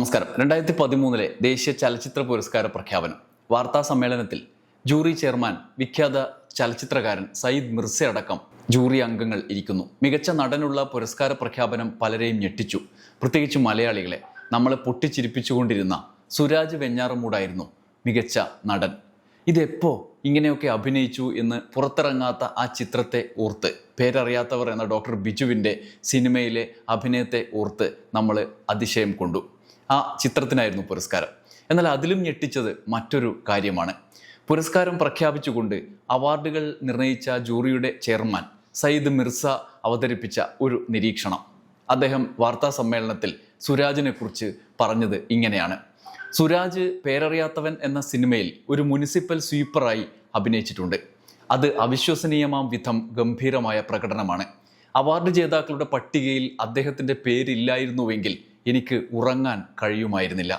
നമസ്കാരം. രണ്ടായിരത്തി പതിമൂന്നിലെ ദേശീയ ചലച്ചിത്ര പുരസ്കാര പ്രഖ്യാപനം. വാർത്താ സമ്മേളനത്തിൽ ജൂറി ചെയർമാൻ വിഖ്യാത ചലച്ചിത്രകാരൻ സയ്യിദ് മിർസ അടക്കം ജൂറി അംഗങ്ങൾ ഇരിക്കുന്നു. മികച്ച നടനുള്ള പുരസ്കാര പ്രഖ്യാപനം പലരെയും ഞെട്ടിച്ചു. പ്രത്യേകിച്ച് മലയാളികളെ നമ്മളെ പൊട്ടിച്ചിരിപ്പിച്ചുകൊണ്ടിരുന്ന സുരാജ് വെഞ്ഞാറമൂടായിരുന്നു മികച്ച നടൻ. ഇതെപ്പോ ഇങ്ങനെയൊക്കെ അഭിനയിച്ചു എന്ന് പുറത്തിറങ്ങാത്ത ആ ചിത്രത്തെ ഓർത്ത് പേരറിയാത്തവർ എന്ന ഡോക്ടർ ബിജുവിന്റെ സിനിമയിലെ അഭിനയത്തെ ഓർത്ത് നമ്മൾ അതിശയം കൊണ്ടു. ആ ചിത്രത്തിനായിരുന്നു പുരസ്കാരം. എന്നാൽ അതിലും ഞെട്ടിച്ചത് മറ്റൊരു കാര്യമാണ്. പുരസ്കാരം പ്രഖ്യാപിച്ചുകൊണ്ട് അവാർഡുകൾ നിർണയിച്ച ജൂറിയുടെ ചെയർമാൻ സയ്യിദ് മിർസ അവതരിപ്പിച്ച ഒരു നിരീക്ഷണം. അദ്ദേഹം വാർത്താ സമ്മേളനത്തിൽ സുരാജിനെ കുറിച്ച് പറഞ്ഞത് ഇങ്ങനെയാണ്. സുരാജ് പേരറിയാത്തവൻ എന്ന സിനിമയിൽ ഒരു മുനിസിപ്പൽ സ്വീപ്പറായി അഭിനയിച്ചിട്ടുണ്ട്. അത് അവിശ്വസനീയമാം വിധം ഗംഭീരമായ പ്രകടനമാണ്. അവാർഡ് ജേതാക്കളുടെ പട്ടികയിൽ അദ്ദേഹത്തിന്റെ പേരില്ലായിരുന്നുവെങ്കിൽ എനിക്ക് ഉറങ്ങാൻ കഴിയുമായിരുന്നില്ല.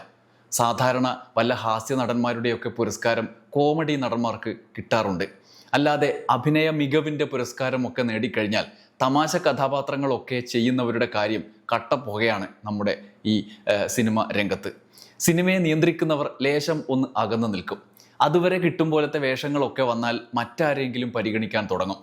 സാധാരണ വല്ല ഹാസ്യ നടന്മാരുടെയൊക്കെ പുരസ്കാരം കോമഡി നടന്മാർക്ക് കിട്ടാറുണ്ട്. അല്ലാതെ അഭിനയ മികവിന്റെ പുരസ്കാരമൊക്കെ നേടിക്കഴിഞ്ഞാൽ തമാശ കഥാപാത്രങ്ങളൊക്കെ ചെയ്യുന്നവരുടെ കാര്യം കട്ടപ്പുകയാണ് നമ്മുടെ ഈ സിനിമ രംഗത്ത്. സിനിമയെ നിയന്ത്രിക്കുന്നവർ ലേശം ഒന്ന് അകന്നു നിൽക്കും. അതുവരെ കിട്ടും പോലത്തെ വേഷങ്ങളൊക്കെ വന്നാൽ മറ്റാരെങ്കിലും പരിഗണിക്കാൻ തുടങ്ങും.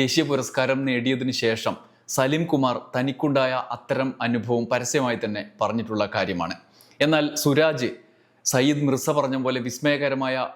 ദേശീയ പുരസ്കാരം നേടിയതിനു ശേഷം സലിം കുമാർ തനിക്കുണ്ടായ അത്തരം അനുഭവം പരസ്യമായി തന്നെ പറഞ്ഞിട്ടുള്ള കാര്യമാണ്. എന്നാൽ സുരാജ് സയ്യിദ് മിർസ പറഞ്ഞ പോലെ വിസ്മയകരമായ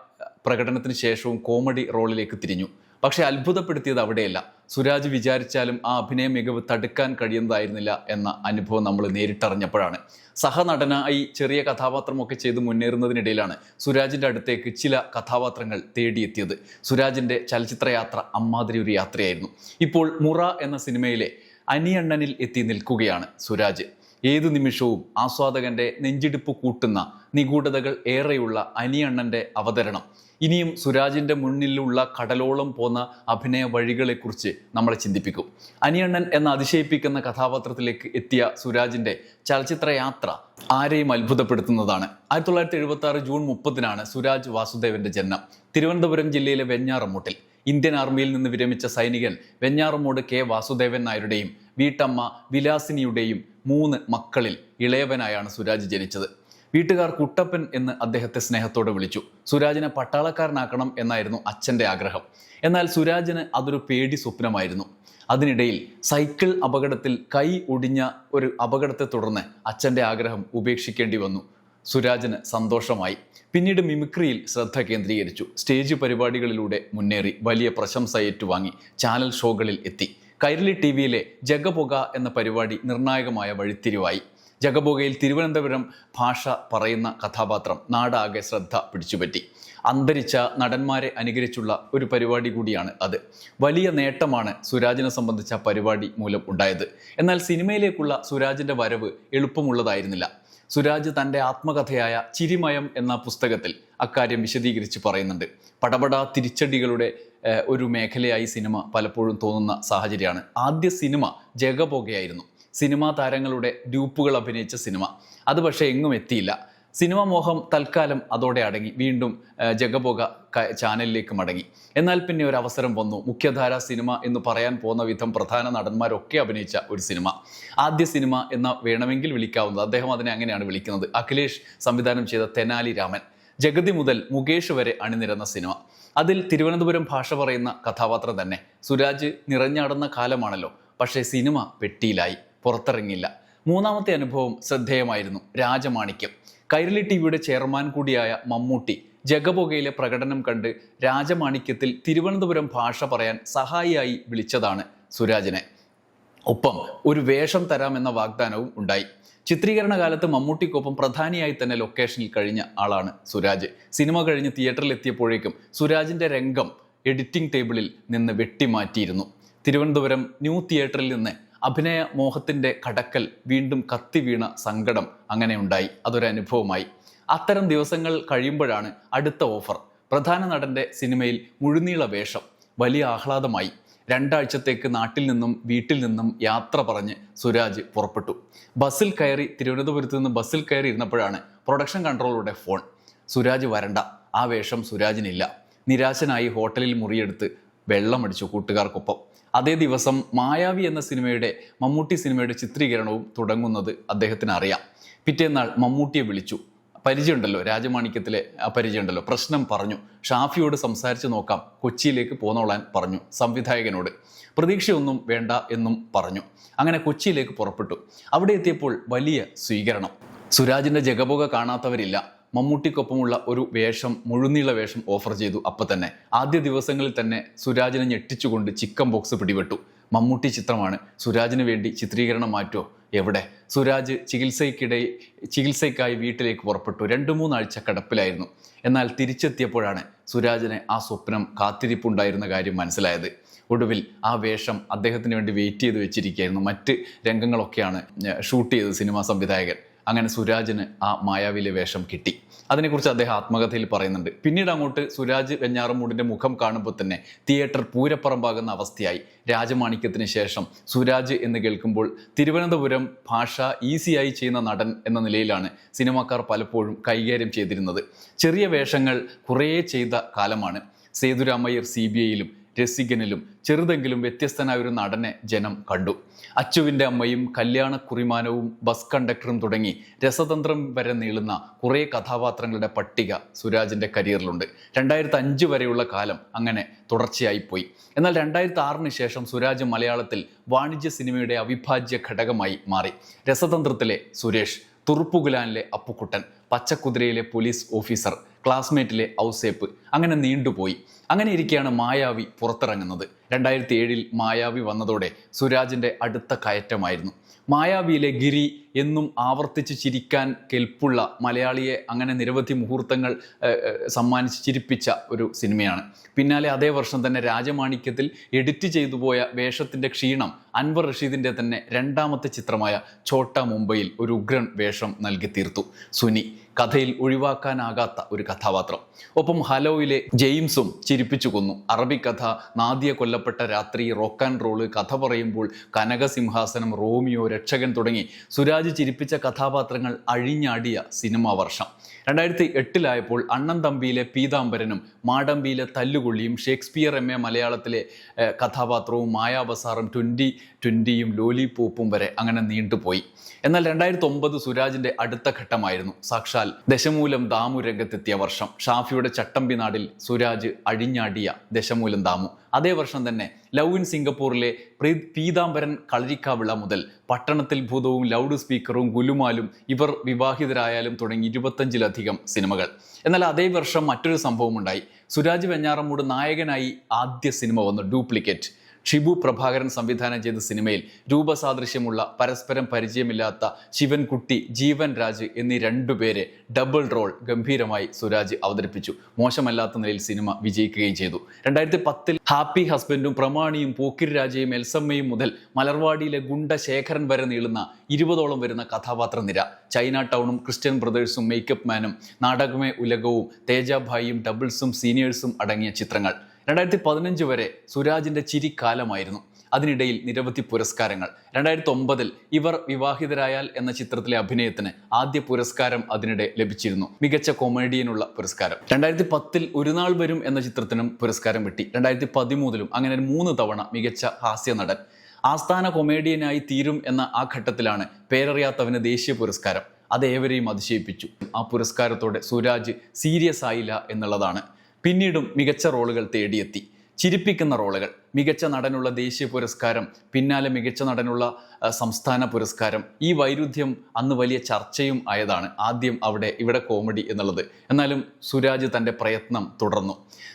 പ്രകടനത്തിന് ശേഷവും കോമഡി റോളിലേക്ക് തിരിഞ്ഞു. പക്ഷേ അത്ഭുതപ്പെടുത്തിയത് അവിടെയല്ല. സുരാജ് വിചാരിച്ചാലും ആ അഭിനയ മികവ് തടുക്കാൻ കഴിയുന്നതായിരുന്നില്ല എന്ന അനുഭവം നമ്മൾ നേരിട്ടറിഞ്ഞപ്പോഴാണ്. സഹനടനായി ചെറിയ കഥാപാത്രമൊക്കെ ചെയ്ത് മുന്നേറുന്നതിനിടയിലാണ് സുരാജിന്റെ അടുത്തേക്ക് ചില കഥാപാത്രങ്ങൾ തേടിയെത്തിയത്. സുരാജിന്റെ ചലച്ചിത്രയാത്ര അമ്മാതിരി ഒരു യാത്രയായിരുന്നു. ഇപ്പോൾ മുറ എന്ന സിനിമയിലെ അനിയണ്ണനിൽ എത്തി നിൽക്കുകയാണ് സുരാജ്. ഏതു നിമിഷവും ആസ്വാദകന്റെ നെഞ്ചിടിപ്പ് കൂട്ടുന്ന നിഗൂഢതകൾ ഏറെയുള്ള അനിയണ്ണന്റെ അവതരണം. ഇനിയും സുരാജിന്റെ മുന്നിലുള്ള കടലോളം പോന്ന അഭിനയ വഴികളെക്കുറിച്ച് നമ്മളെ ചിന്തിപ്പിക്കും. അനിയണ്ണൻ എന്ന അതിശയിപ്പിക്കുന്ന കഥാപാത്രത്തിലേക്ക് എത്തിയ സുരാജിന്റെ ചലച്ചിത്ര യാത്ര ആരെയും അത്ഭുതപ്പെടുത്തുന്നതാണ്. ആയിരത്തി തൊള്ളായിരത്തി എഴുപത്തി ആറ് ജൂൺ മുപ്പതിനാണ് സുരാജ് വാസുദേവന്റെ ജന്മം തിരുവനന്തപുരം ജില്ലയിലെ വെഞ്ഞാറമൂട്ടിൽ ഇന്ത്യൻ ആർമിയിൽ നിന്ന് വിരമിച്ച സൈനികൻ വെഞ്ഞാറമൂട് കെ വാസുദേവൻ നായരുടെയും വീട്ടമ്മ വിലാസിനിയുടെയും മൂന്ന് മക്കളിൽ ഇളയവനായാണ് സുരാജ് ജനിച്ചത്. വീട്ടുകാർ കുട്ടപ്പൻ എന്ന് അദ്ദേഹത്തെ സ്നേഹത്തോടെ വിളിച്ചു. സുരാജിനെ പട്ടാളക്കാരനാക്കണം എന്നായിരുന്നു അച്ഛന്റെ ആഗ്രഹം. എന്നാൽ സുരാജിന് അതൊരു പേടി സ്വപ്നമായിരുന്നു. അതിനിടയിൽ സൈക്കിൾ അപകടത്തിൽ കൈ ഒടിഞ്ഞ ഒരു അപകടത്തെ തുടർന്ന് അച്ഛന്റെ ആഗ്രഹം ഉപേക്ഷിക്കേണ്ടി വന്നു. സുരാജിന് സന്തോഷമായി. പിന്നീട് മിമിക്രിയിൽ ശ്രദ്ധ കേന്ദ്രീകരിച്ചു. സ്റ്റേജ് പരിപാടികളിലൂടെ മുന്നേറി വലിയ പ്രശംസ ഏറ്റുവാങ്ങി ചാനൽ ഷോകളിൽ എത്തി. കൈരളി ടി വിയിലെ ജഗപുക എന്ന പരിപാടി നിർണായകമായ വഴിത്തിരിവായി. ജഗബോഗയിൽ തിരുവനന്തപുരം ഭാഷ പറയുന്ന കഥാപാത്രം നാടാകെ ശ്രദ്ധ പിടിച്ചുപറ്റി. അന്തരിച്ച നടന്മാരെ അനുകരിച്ചുള്ള ഒരു പരിപാടി കൂടിയാണ് അത്. വലിയ നേട്ടമാണ് സുരാജിനെ സംബന്ധിച്ച പരിപാടി മൂലം ഉണ്ടായത്. എന്നാൽ സിനിമയിലേക്കുള്ള സുരാജിന്റെ വരവ് എളുപ്പമുള്ളതായിരുന്നില്ല. സുരാജ് തന്റെ ആത്മകഥയായ ചിരിമയം എന്ന പുസ്തകത്തിൽ അക്കാര്യം വിശദീകരിച്ച് പറയുന്നുണ്ട്. പടപട തിരിച്ചടികളുടെ ഒരു മേഖലയായി സിനിമ പലപ്പോഴും തോന്നുന്ന സാഹചര്യമാണ്. ആദ്യ സിനിമ ജഗപോകയായിരുന്നു. സിനിമാ താരങ്ങളുടെ ഡ്യൂപ്പുകൾ അഭിനയിച്ച സിനിമ. അത് പക്ഷേ എങ്ങും എത്തിയില്ല. സിനിമ മോഹം തൽക്കാലം അതോടെ അടങ്ങി. വീണ്ടും ജഗബോഗ ചാനലിലേക്ക് മടങ്ങി. എന്നാൽ പിന്നെ ഒരു അവസരം വന്നു. മുഖ്യധാര സിനിമ എന്ന് പറയാൻ പോകുന്ന വിധം പ്രധാന നടന്മാരൊക്കെ അഭിനയിച്ച ഒരു സിനിമ. ആദ്യ സിനിമ എന്ന വേണമെങ്കിൽ വിളിക്കാവുന്നത്. അദ്ദേഹം അതിനെ അങ്ങനെയാണ് വിളിക്കുന്നത്. അഖിലേഷ് സംവിധാനം ചെയ്ത തെനാലി രാമൻ. ജഗതി മുതൽ മുകേഷ് വരെ അണിനിരന്ന സിനിമ. അതിൽ തിരുവനന്തപുരം ഭാഷ പറയുന്ന കഥാപാത്രം തന്നെ. സുരാജ് നിറഞ്ഞാടുന്ന കാലമാണല്ലോ. പക്ഷേ സിനിമ പെട്ടിയിലായി. പുറത്തിറങ്ങിയില്ല. മൂന്നാമത്തെ അനുഭവം ശ്രദ്ധേയമായിരുന്നു. രാജമാണിക്യം. കൈരളി ടി വിയുടെ ചെയർമാൻ കൂടിയായ മമ്മൂട്ടി ജഗപുകയിലെ പ്രകടനം കണ്ട് രാജമാണിക്യത്തിൽ തിരുവനന്തപുരം ഭാഷ പറയാൻ സഹായിയായി വിളിച്ചതാണ് സുരാജിനെ. ഒപ്പം ഒരു വേഷം തരാമെന്ന വാഗ്ദാനവും ഉണ്ടായി. ചിത്രീകരണ കാലത്ത് മമ്മൂട്ടിക്കൊപ്പം പ്രധാനിയായി തന്നെ ലൊക്കേഷനിൽ കഴിഞ്ഞ ആളാണ് സുരാജ്. സിനിമ കഴിഞ്ഞ് തിയേറ്ററിൽ എത്തിയപ്പോഴേക്കും സുരാജിന്റെ രംഗം എഡിറ്റിംഗ് ടേബിളിൽ നിന്ന് വെട്ടിമാറ്റിയിരുന്നു. തിരുവനന്തപുരം ന്യൂ തിയേറ്ററിൽ നിന്ന് അഭിനയ മോഹത്തിന്റെ കടക്കൽ വീണ്ടും കത്തി വീണ സങ്കടം അങ്ങനെ ഉണ്ടായി. അതൊരു അനുഭവമായി. അത്തരം ദിവസങ്ങൾ കഴിയുമ്പോഴാണ് അടുത്ത ഓഫർ. പ്രധാന നടന്റെ സിനിമയിൽ മുഴുനീള വേഷം വലിയ ആഹ്ലാദമായി. രണ്ടാഴ്ചത്തേക്ക് നാട്ടിൽ നിന്നും വീട്ടിൽ നിന്നും യാത്ര പറഞ്ഞ് സുരാജ് പുറപ്പെട്ടു. ബസ്സിൽ കയറി തിരുവനന്തപുരത്ത് നിന്ന് ബസ്സിൽ കയറി ഇരുന്നപ്പോഴാണ് പ്രൊഡക്ഷൻ കൺട്രോളറുടെ ഫോൺ. സുരാജ് വരണ്ട. ആ വേഷം സുരാജിനില്ല. നിരാശനായി ഹോട്ടലിൽ മുറിയെടുത്ത് വെള്ളമടിച്ചു കൂട്ടുകാർക്കൊപ്പം. അതേ ദിവസം മായാവി എന്ന സിനിമയുടെ മമ്മൂട്ടി സിനിമയുടെ ചിത്രീകരണവും തുടങ്ങുന്നത് അദ്ദേഹത്തിന് അറിയാം. പിറ്റേന്നാൾ മമ്മൂട്ടിയെ വിളിച്ചു. പരിചയമുണ്ടല്ലോ രാജമാണിക്യത്തിലെ ആ പരിചയമുണ്ടല്ലോ. പ്രശ്നം പറഞ്ഞു. ഷാഫിയോട് സംസാരിച്ച് നോക്കാം. കൊച്ചിയിലേക്ക് പോന്നോളാൻ പറഞ്ഞു സംവിധായകനോട്. പ്രതീക്ഷയൊന്നും വേണ്ട എന്നും പറഞ്ഞു. അങ്ങനെ കൊച്ചിയിലേക്ക് പുറപ്പെട്ടു. അവിടെ എത്തിയപ്പോൾ വലിയ സ്വീകരണം. സുരാജിന്റെ ജഗബുക കാണാത്തവരില്ല. മമ്മൂട്ടിക്കൊപ്പമുള്ള ഒരു വേഷം മുഴുനീള വേഷം ഓഫർ ചെയ്തു അപ്പം തന്നെ. ആദ്യ ദിവസങ്ങളിൽ തന്നെ സുരാജിനെ ഞെട്ടിച്ചുകൊണ്ട് ചിക്കൻ ബോക്സ് പിടിപെട്ടു. മമ്മൂട്ടി ചിത്രമാണ് സുരാജിന് വേണ്ടി ചിത്രീകരണം മാറ്റോ എവിടെ? സുരാജ് ചികിത്സയ്ക്കിടെ ചികിത്സയ്ക്കായി വീട്ടിലേക്ക് പുറപ്പെട്ടു. രണ്ട് മൂന്നാഴ്ച കടപ്പിലായിരുന്നു. എന്നാൽ തിരിച്ചെത്തിയപ്പോഴാണ് സുരാജിനെ ആ സ്വപ്നം കാത്തിരിപ്പുണ്ടായിരുന്ന കാര്യം മനസ്സിലായത്. ഒടുവിൽ ആ വേഷം അദ്ദേഹത്തിന് വേണ്ടി വെയിറ്റ് ചെയ്ത് വെച്ചിരിക്കുകയായിരുന്നു. മറ്റ് രംഗങ്ങളൊക്കെയാണ് ഷൂട്ട് ചെയ്തത് സിനിമാ സംവിധായകൻ. അങ്ങനെ സുരാജിന് ആ മായാവിലെ വേഷം കിട്ടി. അതിനെക്കുറിച്ച് അദ്ദേഹം ആത്മകഥയിൽ പറയുന്നുണ്ട്. പിന്നീട് അങ്ങോട്ട് സുരാജ് വെഞ്ഞാറമൂടിന്റെ മുഖം കാണുമ്പോൾ തന്നെ തിയേറ്റർ പൂരപ്പറമ്പാകുന്ന അവസ്ഥയായി. രാജമാണിക്യത്തിന് ശേഷം സുരാജ് എന്ന് കേൾക്കുമ്പോൾ തിരുവനന്തപുരം ഭാഷ ഈസിയായി ചെയ്യുന്ന നടൻ എന്ന നിലയിലാണ് സിനിമാക്കാർ പലപ്പോഴും കൈകാര്യം ചെയ്തിരുന്നത്. ചെറിയ വേഷങ്ങൾ കുറേ ചെയ്ത കാലമാണ്. സേതുരാമയ്യർ സി ബി ഐയിലും രസികനിലും ചെറുതെങ്കിലും വ്യത്യസ്തനായ ഒരു നടനെ ജനം കണ്ടു. അച്ചുവിന്റെ അമ്മയും കല്യാണ കുറിമാനവും ബസ് കണ്ടക്ടറും തുടങ്ങി രസതന്ത്രം വരെ നീളുന്ന കുറേ കഥാപാത്രങ്ങളുടെ പട്ടിക സുരാജിന്റെ കരിയറിലുണ്ട്. രണ്ടായിരത്തി അഞ്ച് വരെയുള്ള കാലം അങ്ങനെ തുടർച്ചയായി പോയി എന്നാൽ രണ്ടായിരത്തി ആറിന് ശേഷം സുരാജ് മലയാളത്തിൽ വാണിജ്യ സിനിമയുടെ അവിഭാജ്യ ഘടകമായി മാറി. രസതന്ത്രത്തിലെ സുരേഷ് തുറുപ്പുകുലാനിലെ അപ്പുക്കുട്ടൻ പച്ചക്കുതിരയിലെ പോലീസ് ഓഫീസർ ക്ലാസ്മേറ്റിലെ ഔസേപ്പ് അങ്ങനെ നീണ്ടുപോയി. അങ്ങനെ ഇരിക്കെയാണ് മായാവി പുറത്തിറങ്ങുന്നത്. രണ്ടായിരത്തി ഏഴിൽ മായാവി വന്നതോടെ സുരാജിന്റെ അടുത്ത കയറ്റമായിരുന്നു. മായാവിയിലെ ഗിരി എന്നും ആവർത്തിച്ച് ചിരിക്കാൻ കെൽപ്പുള്ള മലയാളിയെ അങ്ങനെ നിരവധി മുഹൂർത്തങ്ങൾ സമ്മാനിച്ച് ചിരിപ്പിച്ച ഒരു സിനിമയാണ്. പിന്നാലെ അതേ വർഷം തന്നെ രാജമാണിക്യത്തിൽ എഡിറ്റ് ചെയ്തു പോയ വേഷത്തിന്റെ ക്ഷീണം അൻവർ റഷീദിന്റെ തന്നെ രണ്ടാമത്തെ ചിത്രമായ ഛോട്ട മുംബൈയിൽ ഒരു ഉഗ്രൻ വേഷം നൽകി തീർത്തു. സുനി കഥയിൽ ഒഴിവാക്കാനാകാത്ത ഒരു കഥാപാത്രം. ഒപ്പം ഹലോയിലെ ജെയിംസും ചിരിപ്പിച്ചു കൊന്നു. അറബിക്കഥ നാദിയ കൊല്ലപ്പെട്ട രാത്രി റോക്ക് ആൻഡ് റോൾ കഥ പറയുമ്പോൾ കനകസിംഹാസനം റോമിയോ രക്ഷകൻ തുടങ്ങി. സുരാജ് ചിരിപ്പിച്ച കഥാപാത്രങ്ങൾ അഴിഞ്ഞാടിയ സിനിമാ വർഷം. രണ്ടായിരത്തി എട്ടിലായപ്പോൾ അണ്ണൻ തമ്പിയിലെ പീതാംബരനും മാടമ്പിയിലെ തല്ലുകൊള്ളിയും ഷേക്സ്പിയർ എം എ മലയാളത്തിലെ കഥാപാത്രവും മായാബസാറും ട്വന്റി ലോലി പോപ്പും വരെ അങ്ങനെ നീണ്ടുപോയി. എന്നാൽ രണ്ടായിരത്തി ഒമ്പത് സുരാജിന്റെ അടുത്ത ഘട്ടമായിരുന്നു. സാക്ഷാൽ ദശമൂലം ദാമു രംഗത്തെത്തിയ വർഷം. ഷാഫിയുടെ ചട്ടമ്പി നാടിൽ സുരാജ് അഴിഞ്ഞാടിയ ദശമൂലം ദാമു. അതേ വർഷം തന്നെ ലവ് ഇൻ സിംഗപ്പൂരിലെ പ്രീ- പീതാംബരൻ കളരിക്കാവിള മുതൽ പട്ടണത്തിൽ ഭൂതവും ലൗഡ് സ്പീക്കറും ഗുലുമാലും ഇവർ വിവാഹിതരായാലും തുടങ്ങി ഇരുപത്തഞ്ചിലധികം സിനിമകൾ. എന്നാൽ അതേ വർഷം മറ്റൊരു സംഭവം ഉണ്ടായി സുരാജ് വെഞ്ഞാറമ്മൂട് നായകനായി ആദ്യ സിനിമ വന്നു ഡ്യൂപ്ലിക്കേറ്റ്. ഷിബു പ്രഭാകരൻ സംവിധാനം ചെയ്ത സിനിമയിൽ രൂപസാദൃശ്യമുള്ള പരസ്പരം പരിചയമില്ലാത്ത ശിവൻകുട്ടി ജീവൻ രാജ് എന്നീ രണ്ടുപേരെ ഡബിൾ റോൾ ഗംഭീരമായി സുരാജ് അവതരിപ്പിച്ചു. മോശമല്ലാത്ത നിലയിൽ സിനിമ വിജയിക്കുകയും ചെയ്തു. രണ്ടായിരത്തി പത്തിൽ ഹാപ്പി ഹസ്ബൻഡും പ്രമാണിയും പോക്കിരി രാജയും എൽസമ്മയും മുതൽ മലർവാടിയിലെ ഗുണ്ട ശേഖരൻ വരെ നീളുന്ന ഇരുപതോളം വരുന്ന കഥാപാത്ര നിര. ചൈന ടൗണും ക്രിസ്ത്യൻ ബ്രദേഴ്സും മേക്കപ്പ് മാനും നാടകമേ ഉലകവും തേജാഭായിയും ഡബിൾസും സീനിയേഴ്സും അടങ്ങിയ ചിത്രങ്ങൾ. രണ്ടായിരത്തി പതിനഞ്ച് വരെ സുരാജിന്റെ ചിരിക്കാലമായിരുന്നു അതിനിടയിൽ നിരവധി പുരസ്കാരങ്ങൾ. രണ്ടായിരത്തി ഒമ്പതിൽ ഇവർ വിവാഹിതരായാൽ എന്ന ചിത്രത്തിലെ അഭിനയത്തിന് ആദ്യ പുരസ്കാരം അതിനിടെ ലഭിച്ചിരുന്നു. മികച്ച കൊമേഡിയനുള്ള പുരസ്കാരം. രണ്ടായിരത്തി പത്തിൽ ഒരു നാൾ വരും എന്ന ചിത്രത്തിനും പുരസ്കാരം കിട്ടി രണ്ടായിരത്തി പതിമൂന്നിലും അങ്ങനെ മൂന്ന് തവണ മികച്ച ഹാസ്യ നടൻ ആസ്ഥാന കൊമേഡിയനായി തീരും എന്ന ആ ഘട്ടത്തിലാണ് പേരറിയാത്തവന് ദേശീയ പുരസ്കാരം. അതേവരെയും അതിശയിപ്പിച്ചു. ആ പുരസ്കാരത്തോടെ സുരാജ് സീരിയസ് ആയില്ല എന്നുള്ളതാണ് പിന്നീടും മികച്ച റോളുകൾ തേടിയെത്തി. ചിരിപ്പിക്കുന്ന റോളുകൾ. മികച്ച നടനുള്ള ദേശീയ പുരസ്കാരം പിന്നാലെ മികച്ച നടനുള്ള സംസ്ഥാന പുരസ്കാരം. ഈ വൈരുദ്ധ്യം അന്ന് വലിയ ചർച്ചയും ആയതാണ്. ആദ്യം അവിടെ ഇവിടെ കോമഡി എന്നുള്ളത്. എന്നാലും സുരാജ് തന്റെ പ്രയത്നം തുടർന്നു.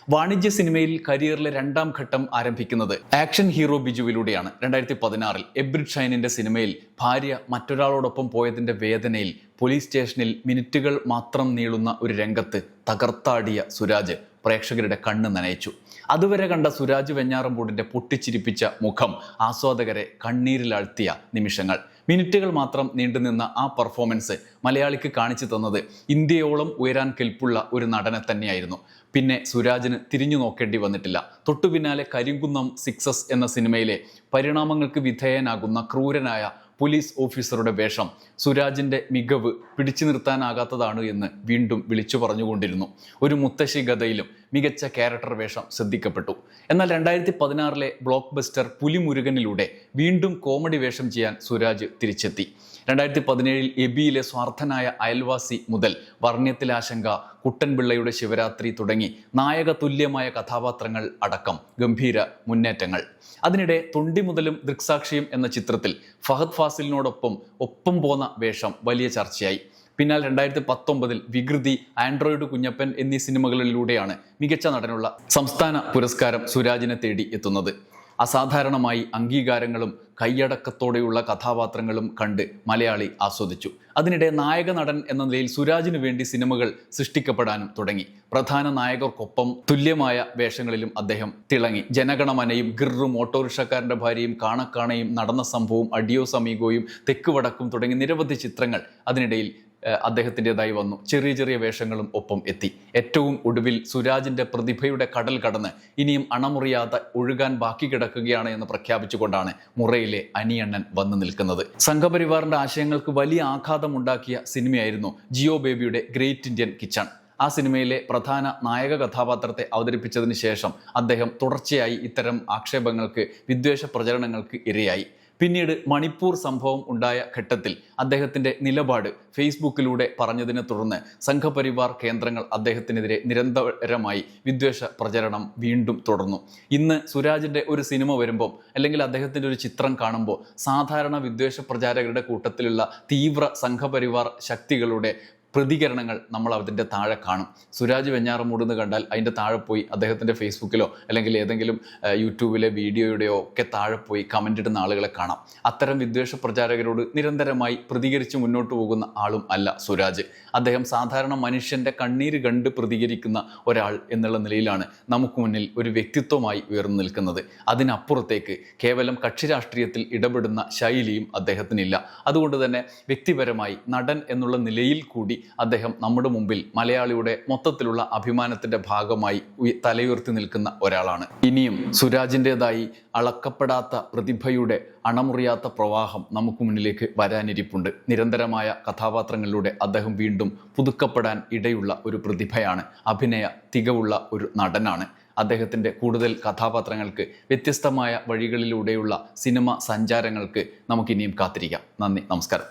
വാണിജ്യ സിനിമയിൽ കരിയറിലെ രണ്ടാം ഘട്ടം ആരംഭിക്കുന്നത് ആക്ഷൻ ഹീറോ ബിജുവിലൂടെയാണ്. രണ്ടായിരത്തി പതിനാറിൽ എബ്രിഡ് ഷൈനിന്റെ സിനിമയിൽ ഭാര്യ മറ്റൊരാളോടൊപ്പം പോയതിന്റെ വേദനയിൽ പോലീസ് സ്റ്റേഷനിൽ മിനിറ്റുകൾ മാത്രം നീളുന്ന ഒരു രംഗത്ത് തകർത്താടിയ സുരാജ്. പ്രേക്ഷകരുടെ കണ്ണ് നനയിച്ചു. അതുവരെ കണ്ട സുരാജ് വെഞ്ഞാറമ്പൂടിന്റെ പൊട്ടിച്ചിരിപ്പിച്ച മുഖം ആസ്വാദകരെ കണ്ണീരിലാഴ്ത്തിയ നിമിഷങ്ങൾ. മിനിറ്റുകൾ മാത്രം നീണ്ടുനിന്ന ആ പെർഫോമൻസ് മലയാളിക്ക് കാണിച്ചു തന്നത് ഇന്ത്യയോളം ഉയരാൻ കെൽപ്പുള്ള ഒരു നടനെ തന്നെയായിരുന്നു. പിന്നെ സുരാജിന് തിരിഞ്ഞു നോക്കേണ്ടി വന്നിട്ടില്ല. തൊട്ടു പിന്നാലെ കരിങ്കുന്നം സിക്സസ് എന്ന സിനിമയിലെ പരിണാമങ്ങൾക്ക് വിധേയനാകുന്ന ക്രൂരനായ പോലീസ് ഓഫീസറുടെ വേഷം സുരാജിന്റെ മികവ് പിടിച്ചു നിർത്താനാകാത്തതാണ് എന്ന് വീണ്ടും വിളിച്ചു പറഞ്ഞുകൊണ്ടിരുന്നു. ഒരു മുത്തശ്ശി ഗതയിലും മികച്ച ക്യാരക്ടർ വേഷം ശ്രദ്ധിക്കപ്പെട്ടു. എന്നാൽ രണ്ടായിരത്തി പതിനാറിലെ ബ്ലോക്ക് ബസ്റ്റർ പുലിമുരുകനിലൂടെ വീണ്ടും കോമഡി വേഷം ചെയ്യാൻ സുരാജ് തിരിച്ചെത്തി. രണ്ടായിരത്തി പതിനേഴിൽ എബിയിലെ സ്വാർത്ഥനായ അയൽവാസി മുതൽ വർണ്യത്തിലാശങ്ക കുട്ടൻപിള്ളയുടെ ശിവരാത്രി തുടങ്ങി നായക തുല്യമായ കഥാപാത്രങ്ങൾ അടക്കം ഗംഭീര മുന്നേറ്റങ്ങൾ. അതിനിടെ തൊണ്ടി മുതലും ദൃക്സാക്ഷിയും എന്ന ചിത്രത്തിൽ ഫഹദ് ഫാസിലിനോടൊപ്പം ഒപ്പം പോന്ന വേഷം വലിയ ചർച്ചയായി. പിന്നാൽ രണ്ടായിരത്തി പത്തൊമ്പതിൽ വികൃതി ആൻഡ്രോയിഡ് കുഞ്ഞപ്പൻ എന്നീ സിനിമകളിലൂടെയാണ് മികച്ച നടനുള്ള സംസ്ഥാന പുരസ്കാരം സുരാജിനെ തേടി എത്തുന്നത്. അസാധാരണമായി അംഗീകാരങ്ങളും കൈയടക്കത്തോടെയുള്ള കഥാപാത്രങ്ങളും കണ്ട് മലയാളി ആസ്വദിച്ചു. അതിനിടെ നായക നടൻ എന്ന നിലയിൽ സുരാജിന് വേണ്ടി സിനിമകൾ സൃഷ്ടിക്കപ്പെടാനും തുടങ്ങി. പ്രധാന നായകർക്കൊപ്പം തുല്യമായ വേഷങ്ങളിലും അദ്ദേഹം തിളങ്ങി. ജനഗണമനയും ഗിറും ഓട്ടോറിക്ഷക്കാരന്റെ ഭാര്യയും കാണക്കാണയും നടന്ന സംഭവവും അഡിയോ സമീഗോയും തെക്ക് വടക്കും തുടങ്ങി നിരവധി ചിത്രങ്ങൾ അതിനിടയിൽ അദ്ദേഹത്തിന്റെതായി വന്നു. ചെറിയ ചെറിയ വേഷങ്ങളും ഒപ്പം എത്തി. ഏറ്റവും ഒടുവിൽ സുരാജിന്റെ പ്രതിഭയുടെ കടൽ കടന്ന് ഇനിയും അണമുറിയാതെ ഒഴുകാൻ ബാക്കി കിടക്കുകയാണ് എന്ന് പ്രഖ്യാപിച്ചുകൊണ്ടാണ് മുറയിലെ അനിയണ്ണൻ വന്നു നിൽക്കുന്നത്. സംഘപരിവാറിന്റെ ആശയങ്ങൾക്ക് വലിയ ആഘാതമുണ്ടാക്കിയ സിനിമയായിരുന്നു ജിയോ ബേബിയുടെ ഗ്രേറ്റ് ഇന്ത്യൻ കിച്ചൺ. ആ സിനിമയിലെ പ്രധാന നായക കഥാപാത്രത്തെ അവതരിപ്പിച്ചതിന് ശേഷം അദ്ദേഹം തുടർച്ചയായി ഇത്തരം ആക്ഷേപങ്ങൾക്ക് വിദ്വേഷ പ്രചരണങ്ങൾക്ക് ഇരയായി. പിന്നീട് മണിപ്പൂർ സംഭവം ഉണ്ടായ ഘട്ടത്തിൽ അദ്ദേഹത്തിന്റെ നിലപാട് ഫേസ്ബുക്കിലൂടെ പറഞ്ഞതിനെ തുടർന്ന് സംഘപരിവാർ കേന്ദ്രങ്ങൾ അദ്ദേഹത്തിനെതിരെ നിരന്തരമായി വിദ്വേഷ പ്രചരണം വീണ്ടും തുടർന്നു. ഇന്ന് സുരാജിന്റെ ഒരു സിനിമ വരുമ്പോൾ അല്ലെങ്കിൽ അദ്ദേഹത്തിന്റെ ഒരു ചിത്രം കാണുമ്പോൾ സാധാരണ വിദ്വേഷ പ്രചാരകരുടെ കൂട്ടത്തിലുള്ള തീവ്ര സംഘപരിവാർ ശക്തികളുടെ പ്രതികരണങ്ങൾ നമ്മൾ അതിന്റെ താഴെ കാണും. സുരാജ് വെഞ്ഞാറമൂട് എന്ന് കണ്ടാൽ അതിന്റെ താഴെ പോയി അദ്ദേഹത്തിന്റെ ഫേസ്ബുക്കിലോ അല്ലെങ്കിൽ ഏതെങ്കിലും യൂട്യൂബിലെ വീഡിയോയുടെയോ ഒക്കെ താഴെ പോയി കമന്റ് ഇടുന്ന ആളുകളെ കാണാം. അത്തരം വിദ്വേഷ പ്രചാരകരോട് നിരന്തരമായി പ്രതികരിച്ച് മുന്നോട്ട് പോകുന്ന ആളും അല്ല സുരാജ്. അദ്ദേഹം സാധാരണ മനുഷ്യന്റെ കണ്ണീര് കണ്ട് പ്രതികരിക്കുന്ന ഒരാൾ എന്നുള്ള നിലയിലാണ് നമുക്ക് മുന്നിൽ ഒരു വ്യക്തിത്വമായി ഉയർന്നു നിൽക്കുന്നത്. അതിനപ്പുറത്തേക്ക് കേവലം കക്ഷി രാഷ്ട്രീയത്തിൽ ഇടപെടുന്ന ശൈലിയും അദ്ദേഹത്തിനില്ല. അതുകൊണ്ട് തന്നെ വ്യക്തിപരമായി നടൻ എന്നുള്ള നിലയിൽ കൂടി അദ്ദേഹം നമ്മുടെ മുമ്പിൽ മലയാളിയുടെ മൊത്തത്തിലുള്ള അഭിമാനത്തിന്റെ ഭാഗമായി തലയുയർത്തി നിൽക്കുന്ന ഒരാളാണ്. ഇനിയും സുരാജിന്റെതായി അളക്കപ്പെടാത്ത പ്രതിഭയുടെ അണമുറിയാത്ത പ്രവാഹം നമുക്ക് മുന്നിലേക്ക് വരാനിരിപ്പുണ്ട്. നിരന്തരമായ കഥാപാത്രങ്ങളിലൂടെ അദ്ദേഹം വീണ്ടും പുതുക്കപ്പെടാൻ ഇടയുള്ള ഒരു പ്രതിഭയാണ് അഭിനയ തികവുള്ള ഒരു നടനാണ്. അദ്ദേഹത്തിന്റെ കൂടുതൽ കഥാപാത്രങ്ങൾക്ക് വ്യത്യസ്തമായ വഴികളിലൂടെയുള്ള സിനിമ സഞ്ചാരങ്ങൾക്ക് നമുക്കിനിയും കാത്തിരിക്കാം. നന്ദി നമസ്കാരം.